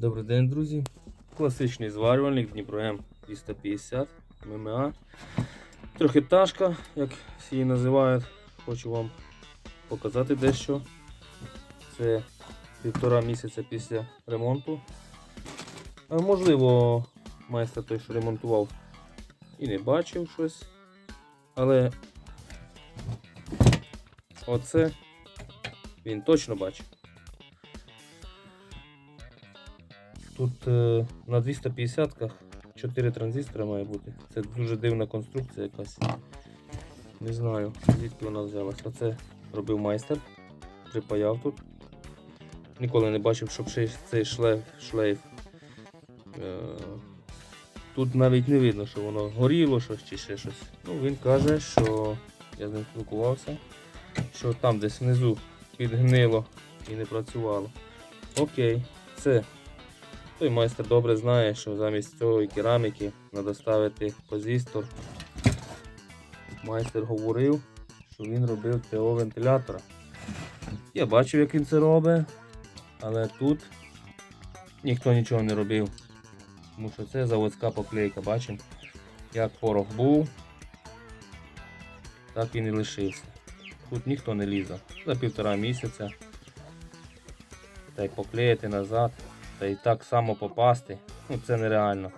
Добрий день, друзі. Класичний зварювальник Дніпро М 250 ММА. Трьохетажка, як всі її називають. Хочу вам показати дещо. Це півтора місяця після ремонту. А можливо, майстер той, що ремонтував, і не бачив щось. Але оце він точно бачив. Тут е, на 250-ках 4 транзистора має бути. Це дуже дивна конструкція якась. Не знаю, звідки вона взялась. Оце робив майстер. Припаяв тут. Ніколи не бачив, щоб цей шлейф. шлейф. Е, тут навіть не видно, що воно горіло щось чи ще щось. Ну, він каже, що я з ним спілкувався, що там десь внизу підгнило і не працювало. Окей, це той майстер добре знає, що замість цієї кераміки треба ставити позістор. Майстер говорив, що він робив ТО вентилятора. Я бачив, як він це робить, але тут ніхто нічого не робив. Тому що це заводська поклейка, бачимо, як порох був, так він і лишився. Тут ніхто не лізав. За півтора місяця. Та й поклеїти назад та і так само попасти, ну це нереально.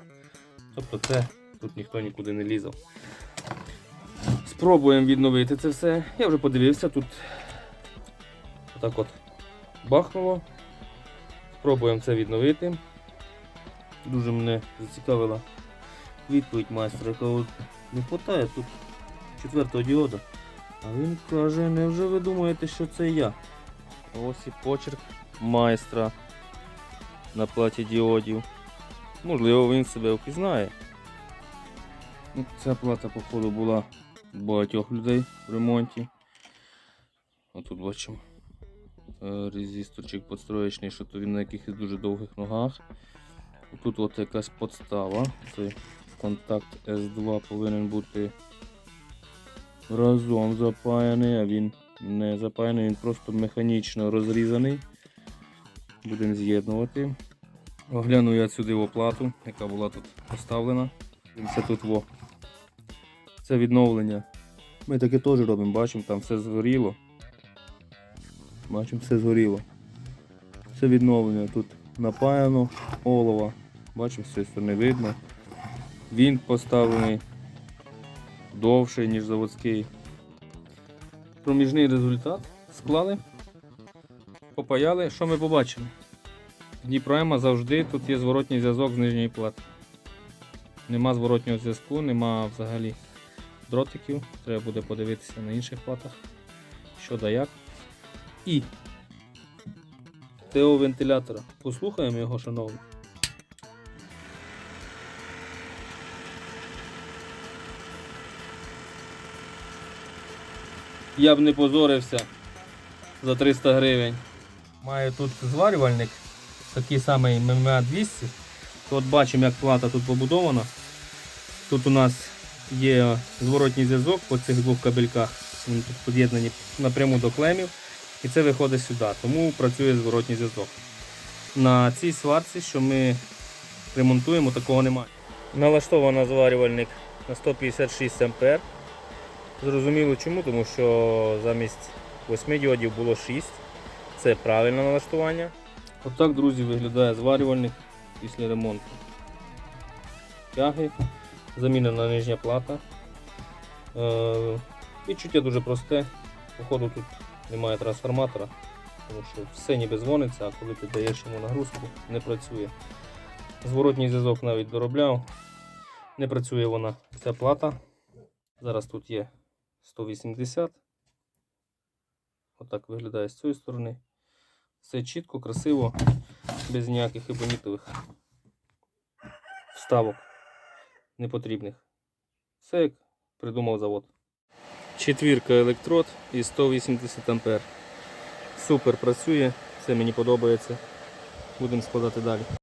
Тобто це тут ніхто нікуди не лізав. Спробуємо відновити це все. Я вже подивився, тут отак от бахнуло. Спробуємо це відновити. Дуже мене зацікавила відповідь майстра, якого не вистачає тут четвертого діода. А він каже, невже ви думаєте, що це я? Ось і почерк майстра на платі діодів. Можливо, він себе впізнає. Ну, Ця плата, походу, була багатьох людей в ремонті. Отут бачимо е, резисторчик подстроєчний, що то він на якихось дуже довгих ногах. Тут от якась подстава. Цей контакт S2 повинен бути разом запаяний, а він не запаяний, він просто механічно розрізаний. Будемо з'єднувати. Огляну я сюди оплату, яка була тут поставлена. Це тут во. Це відновлення. Ми таке теж робимо, бачимо, там все згоріло. Бачимо, все згоріло. Це відновлення. Тут напаяно олова. Бачимо, з цієї сторони видно. Він поставлений довший, ніж заводський. Проміжний результат склали, попаяли. Що ми побачили? Дніпроема завжди тут є зворотній зв'язок з нижньої плати. Нема зворотнього зв'язку, нема взагалі дротиків. Треба буде подивитися на інших платах, що да як. І ТО вентилятора. Послухаємо його, шановні. Я б не позорився за 300 гривень. Маю тут зварювальник, такий самий ММА 200. От бачимо, як плата тут побудована. Тут у нас є зворотній зв'язок по цих двох кабельках. Вони тут під'єднані напряму до клемів. І це виходить сюди, тому працює зворотній зв'язок. На цій сварці, що ми ремонтуємо, такого немає. Налаштовано зварювальник на 156 А. Зрозуміло чому, тому що замість 8 діодів було 6. Це правильне налаштування. Отак, друзі, виглядає зварювальник після ремонту. Тяги, замінена нижня плата. Е, відчуття дуже просте. Походу тут немає трансформатора, тому що все ніби дзвониться, а коли ти даєш йому нагрузку, не працює. Зворотній зв'язок навіть доробляв. Не працює вона ця плата. Зараз тут є 180. Отак виглядає з цієї сторони. Все чітко, красиво, без ніяких ебонітових вставок непотрібних. Все як придумав завод. Четвірка електрод і 180 А. Супер працює, все мені подобається. Будемо складати далі.